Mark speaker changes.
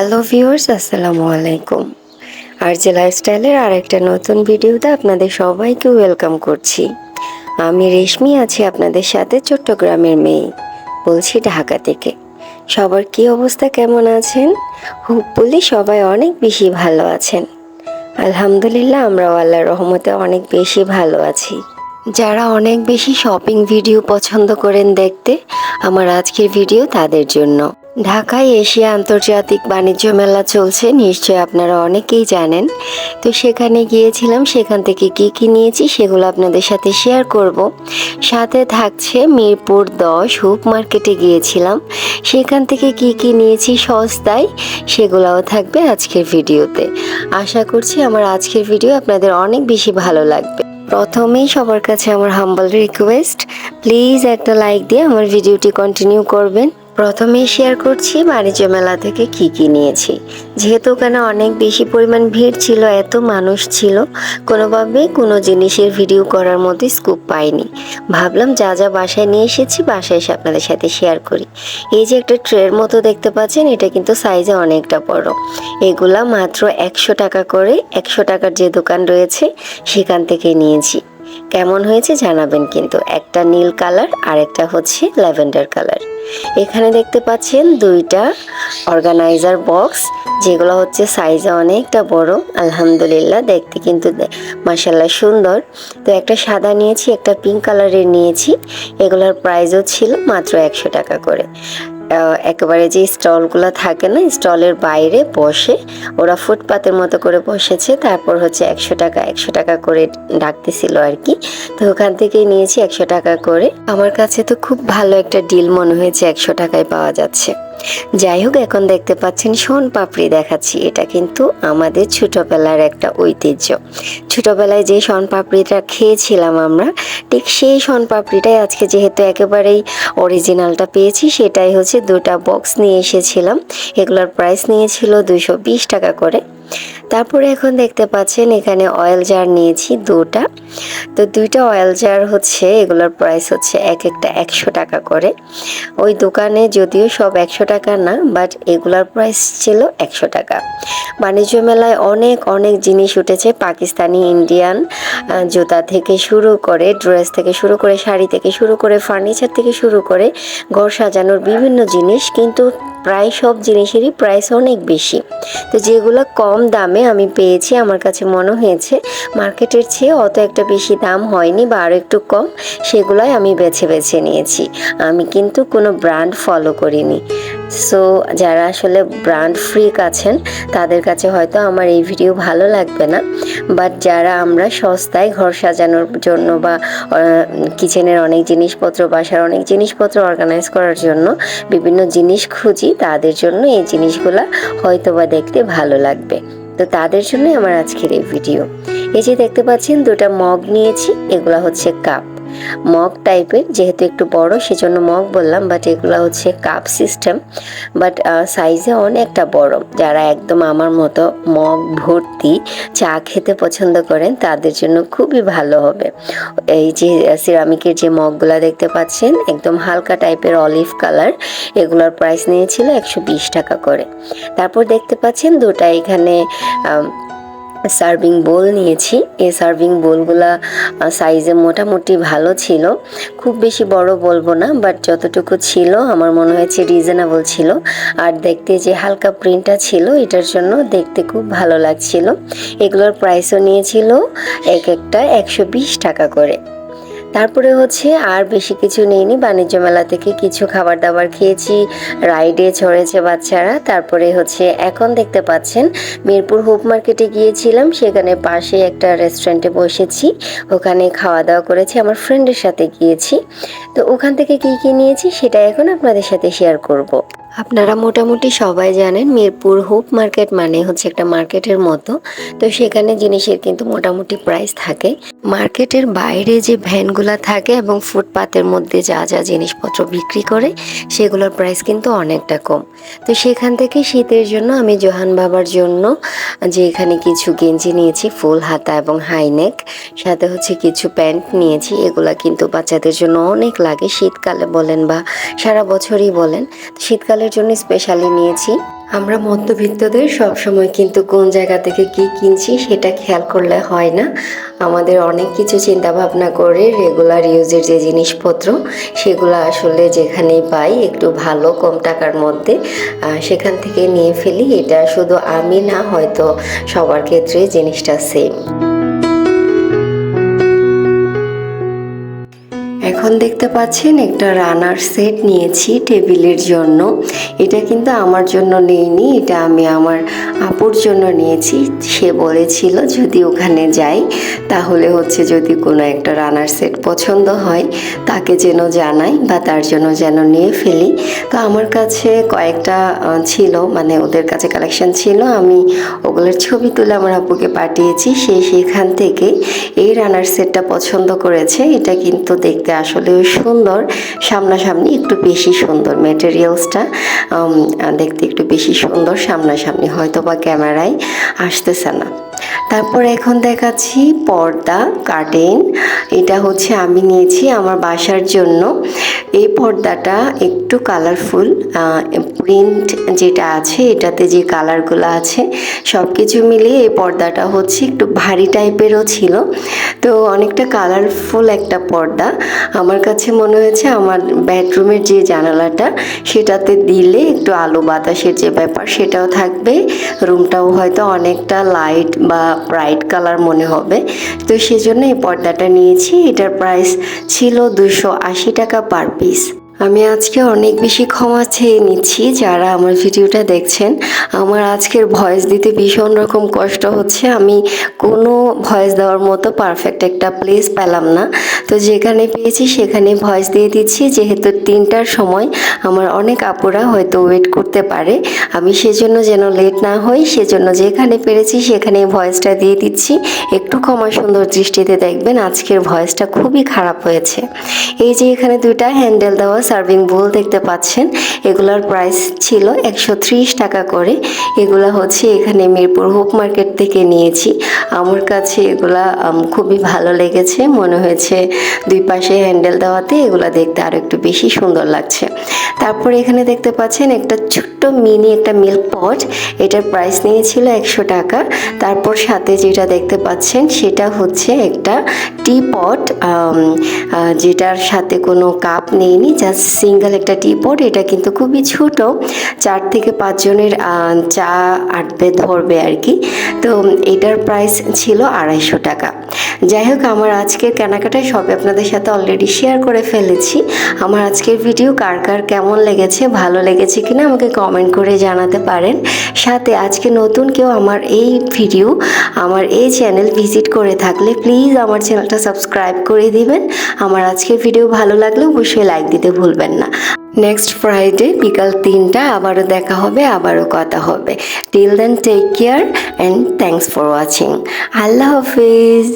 Speaker 1: Hello viewers, আসসালামু আলাইকুম। আর যে লাইফস্টাইলের আর একটা নতুন ভিডিওতে আপনাদের সবাইকে ওয়েলকাম করছি। আমি রেশমি, আছি আপনাদের সাথে চট্টগ্রামের মেয়ে, বলছি ঢাকা থেকে। সবার কি অবস্থা, কেমন আছেন? হোপফুলি সবাই অনেক বেশি ভালো আছেন। আলহামদুলিল্লাহ, আমরাও আল্লাহর রহমতে অনেক বেশি ভালো আছি। যারা অনেক বেশি শপিং ভিডিও পছন্দ করেন দেখতে, আমার আজকের ভিডিও তাদের জন্য। ঢাকায় এশিয়া আন্তর্জাতিক বাণিজ্য মেলা চলছে নিশ্চয় আপনারা অনেকেই জানেন। তো সেখানে গিয়েছিলাম, সেখান থেকে কি কি নিয়েছি সেগুলো আপনাদের সাথে শেয়ার করব। সাথে থাকছে মিরপুর দশ, হুপ মার্কেটে গিয়েছিলাম। সেখান থেকে কি কি নিয়েছি সস্তায় সেগুলোও থাকবে আজকের ভিডিওতে। আশা করছি আমার আজকের ভিডিও আপনাদের অনেক বেশি ভালো লাগবে। প্রথমেই সবার কাছে আমার হাম্বল রিকোয়েস্ট প্লিজ একটা লাইক দিয়ে আমার ভিডিওটি কন্টিনিউ করবেন। প্রথমেই শেয়ার করছি বাণিজ্য মেলা থেকে কি কি নিয়েছি। যেহেতু ওখানে অনেক বেশি পরিমাণ ভিড় ছিল, এত মানুষ ছিল, কোনোভাবে কোনো জিনিসের ভিডিও করার মধ্যে স্কুপ পাইনি। ভাবলাম যা যা বাসায় নিয়ে এসেছি, বাসায় এসে আপনাদের সাথে শেয়ার করি। এই যে একটা ট্রের মতো দেখতে পাচ্ছেন, এটা কিন্তু সাইজে অনেকটা বড়। এগুলা মাত্র একশো টাকা করে, একশো টাকার যে দোকান রয়েছে, সেখান থেকে নিয়েছি। কেমন হয়েছে জানাবেন কিন্তু, একটা নীল কালার আর একটা হচ্ছে ল্যাভেন্ডার কালার। এখানে দেখতে পাচ্ছেন দুইটা অর্গানাইজার বক্স, যেগুলো হচ্ছে সাইজে অনেকটা বড়। আলহামদুলিল্লাহ, দেখতে কিন্তু মাসাল্লাহ সুন্দর। তো একটা সাদা নিয়েছি, একটা পিঙ্ক কালারের নিয়েছি। এগুলোর প্রাইসও ছিল মাত্র একশো টাকা করে। একেবারে যে স্টলগুলো থাকে না, স্টলের বাইরে বসে ওরা ফুটপাতের মতো করে বসেছে। তারপর হচ্ছে একশো টাকা একশো টাকা করে ডাকতেছিল আর কি। তো ওখান থেকেই নিয়েছি একশো টাকা করে। আমার কাছে তো খুব ভালো একটা ডিল মনে হয়েছে একশো টাকায় পাওয়া যাচ্ছে। যাই হোক এখন দেখতে পাচ্ছেন সোন পাপড়ি দেখাচ্ছি। এটা কিন্তু আমাদের ছোটবেলার একটা ঐতিহ্য। ছোটবেলায় যে সোন পাপড়িটা খেয়েছিলাম আমরা, ঠিক সেই সোন পাপড়িটাই আজকে যেহেতু একেবারেই অরিজিনালটা পেয়েছি, সেটাই হচ্ছে দুটা বক্স নিয়ে এসেছিলাম। এগুলোর প্রাইস নিয়েছিল দুশো টাকা করে। তারপরে এখন দেখতে পাচ্ছেন এখানে অয়েল জার নিয়েছি দুটা। তো দুইটা অয়েল জার হচ্ছে, এগুলোর প্রাইস হচ্ছে এক একটা একশো টাকা করে। ওই দোকানে যদিও সব একশো টাকা না বাট এগুলার প্রাইস ছিল একশো টাকা। বাণিজ্য মেলায় অনেক অনেক জিনিস উঠেছে, পাকিস্তানি ইন্ডিয়ান জুতা থেকে শুরু করে ড্রেস থেকে শুরু করে শাড়ি থেকে শুরু করে ফার্নিচার থেকে শুরু করে ঘর সাজানোর বিভিন্ন জিনিস, কিন্তু প্রায় সব জিনিসেরই প্রাইস অনেক বেশি। তো যেগুলো কম দামে আমি পেয়েছি, আমার কাছে মনে হয়েছে মার্কেটের চেয়ে অত একটা বেশি দাম হয়নি বা আরও একটু কম, সেগুলোই আমি বেছে বেছে নিয়েছি। আমি কিন্তু কোনো ব্র্যান্ড ফলো করিনি। সো যারা আসলে ব্র্যান্ড ফ্রিক আছেন, তাদের কাছে হয়তো আমার এই ভিডিও ভালো লাগবে না। বাট যারা আমরা সস্তায় ঘর সাজানোর জন্য বা কিচেনের অনেক জিনিসপত্র, বাসার অনেক জিনিসপত্র অর্গানাইজ করার জন্য বিভিন্ন জিনিস খুঁজি, তাদের জন্য এই জিনিসগুলা হয়তো বা দেখতে ভালো লাগবে। তো তাদের জন্যই আমার আজকের এই ভিডিও এই যে দেখতে পাচ্ছেন, দুটা মগ নিয়েছি, এগুলা হচ্ছে কাপ মগ টাইপের, যেহেতু একটু বড়, সেজন্য মগ বললাম বাট এগুলো হচ্ছে কাপ সিস্টেম বাট সাইজে অনেকটা বড়। যারা একদম আমার মতো মগ ভর্তি চা খেতে পছন্দ করেন, তাদের জন্য খুবই ভালো হবে। এই যে সিরামিকের যে মগগুলা দেখতে পাচ্ছেন, একদম হালকা টাইপের অলিভ কালার এগুলোর প্রাইস নিয়েছিল একশো বিশ টাকা করে। তারপর দেখতে পাচ্ছেন দুটা এখানে সার্ভিং বোল নিয়েছি। এই সার্ভিং বোলগুলা সাইজে মোটামুটি ভালো ছিল। খুব বেশি বড় বলব না, বাট যতটুকু ছিল, আমার মনে হয়েছে রিজনেবল ছিল। আর দেখতে যে হালকা প্রিন্টটা ছিল, এটার জন্য দেখতে খুব ভালো লাগছিল। এগুলোর প্রাইসও নিয়েছিল এক একটা একশো বিশ টাকা করে। তারপরে হচ্ছে আর বেশি কিছু নেইনি। বাণিজ্য মেলা থেকে কিছু খাবার দাবার খেয়েছি, রাইডে চড়েছে বাচ্চারা। তারপরে হচ্ছে এখন দেখতে পাচ্ছেন, মিরপুর হোপ মার্কেটে গিয়েছিলাম, সেখানে পাশে একটা রেস্টুরেন্টে বসেছি। ওখানে খাওয়া দাওয়া করেছি, আমার ফ্রেন্ডের সাথে গিয়েছি। তো ওখান থেকে কি কি নিয়েছি সেটা এখন আপনাদের সাথে শেয়ার করব। আপনারা মোটামুটি সবাই জানেন মিরপুর হোপ মার্কেট মানে হচ্ছে একটা মার্কেটের মতো। তো সেখানে জিনিসের কিন্তু মোটামুটি প্রাইস থাকে। মার্কেটের বাইরে যে ভ্যানগুলা থাকে এবং ফুটপাতের মধ্যে যা যা জিনিসপত্র বিক্রি করে, সেগুলোর প্রাইস কিন্তু অনেকটা কম। তো সেখান থেকে শীতের জন্য আমি জোহান বাবার জন্য যে এখানে কিছু গেঞ্জি নিয়েছি, ফুল হাতা এবং হাইনেক সাথে হচ্ছে কিছু প্যান্ট নিয়েছি, এগুলা কিন্তু বাচ্চাদের জন্য অনেক লাগে। শীতকালে বলেন বা সারা বছরই বলেন, তো শীতকালের জন্য স্পেশালি নিয়েছি। আমরা মধ্যবিত্তদের সবসময় কিন্তু কোন জায়গা থেকে কি কিনছি সেটা খেয়াল করলে হয় না। আমাদের অনেক কিছু চিন্তা ভাবনা করে রেগুলার ইউজের যে জিনিসপত্র, সেগুলো আসলে যেখানেই পাই একটু ভালো কম টাকার মধ্যে সেখান থেকে নিয়ে ফেলি। এটা শুধু আমি না, হয়তো সবার ক্ষেত্রে জিনিসটা সেম এখন দেখতে পাচ্ছেন একটা রানার সেট নিয়েছি টেবিলের জন্য। এটা কিন্তু আমার জন্য নেইনি, এটা আমি আমার আপুর জন্য নিয়েছি। সে বলেছিল যদি ওখানে যাই, তাহলে হচ্ছে যদি কোনো একটা রানার সেট পছন্দ হয়, তাকে যেন জানাই বা তার জন্য যেন নিয়ে ফেলি। তো আমার কাছে কয়েকটা ছিল মানে ওদের কাছে কালেকশন ছিল। আমি ওগুলোর ছবি তুলে আমার আপুকে পাঠিয়েছি। সে সেখান থেকে এই রানার সেটটা পছন্দ করেছে। এটা কিন্তু দেখতে আসলে সুন্দর, সামনাসামনি একটু বেশি সুন্দর মেটেরিয়ালসটা দেখতে একটু বেশি সুন্দর, সামনাসামনি হয়তো বা ক্যামেরায় আসতেছে না। তারপর এখন দেখাচ্ছি পর্দা কার্টেন এটা হচ্ছে আমি নিয়েছি আমার বাসার জন্য। এই পর্দাটা একটু কালারফুল প্রিন্ট যেটা আছে, এটাতে যে কালারগুলো আছে সব কিছু মিলিয়ে এই পর্দাটা হচ্ছে একটু ভারী টাইপেরও ছিল। তো অনেকটা কালারফুল একটা পর্দা। আমার কাছে মনে হয়েছে আমার বেডরুমের যে জানালাটা, সেটাতে দিলে একটু আলো বাতাসের যে ব্যাপার, সেটাও থাকবে। রুমটাও হয়তো অনেকটা লাইট বা ব্রাইট কালার মনে হবে। তো সেজন্য এই পর্দাটা নিয়েছি। এটার প্রাইস ছিল দুশো টাকা পার পিস আমি আজকে অনেক বেশি ক্ষমা চেয়ে নিচ্ছি যারা আমার ভিডিওটা দেখছেন। আমার আজকের ভয়েস দিতে ভীষণ রকম কষ্ট হচ্ছে। আমি কোনো ভয়েস দেওয়ার মতো পারফেক্ট একটা প্লেস পেলাম না। তো যেখানে পেয়েছি সেখানে ভয়েস দিয়ে দিচ্ছি। যেহেতু তিনটার সময় আমার অনেক আপুরা হয়তো ওয়েট করতে পারে। আমি সেজন্য যেন লেট না হই, সেজন্য যেখানে পেরেছি সেখানে ভয়েসটা দিয়ে দিচ্ছি। একটু ক্ষমা সুন্দর দৃষ্টিতে দেখবেন আজকের ভয়েসটা খুবই খারাপ হয়েছে। এই যে এখানে দুইটা হ্যান্ডেল দেওয়া সার্ভিং বোল দেখতে পাচ্ছেন। এগুলার প্রাইস ছিল একশো ত্রিশ টাকা করে। এগুলা হচ্ছে এখানে মিরপুর হোপ মার্কেট থেকে নিয়েছি। আমার কাছে এগুলা খুবই ভালো লেগেছে। মনে হয়েছে দুই পাশে হ্যান্ডেল দেওয়াতে এগুলা দেখতে আরও একটু বেশি সুন্দর লাগছে। তারপরে এখানে দেখতে পাচ্ছেন একটা ছোট্ট মিনি একটা মিল্ক পট। এটার প্রাইস নিয়েছিল একশো টাকা। তারপর সাথে যেটা দেখতে পাচ্ছেন, সেটা হচ্ছে একটা টি পট যেটার সাথে কোনো কাপ নেইনি, জাস্ট সিঙ্গেল একটা টি পট এটা কিন্তু খুবই ছোট। চার থেকে পাঁচজনের চা আটবে, ধরবে আর কি। তো এটার প্রাইস ছিল আড়াইশো টাকা। যাই হোক, আমার আজকের কেনাকাটায় সবই আপনাদের সাথে অলরেডি শেয়ার করে ফেলেছি। আমার আজকের ভিডিও কার কার কেমন লেগেছে, ভালো লেগেছে কিনা আমাকে কমেন্ট করে জানাতে পারেন। সাথে আজকে নতুন কেউ আমার এই ভিডিও আমার এই চ্যানেল ভিজিট করে থাকলে প্লিজ আমার চ্যানেলটা সাবস্ক্রাইব করে দিবেন। আমার আজকের ভিডিও ভালো লাগলে অবশ্যই লাইক দিতে ভুলবেন না। নেক্সট ফ্রাইডে বিকাল তিনটা আবারও দেখা হবে, আবারও কথা হবে। Till then take care and thanks for watching Allah Hafiz.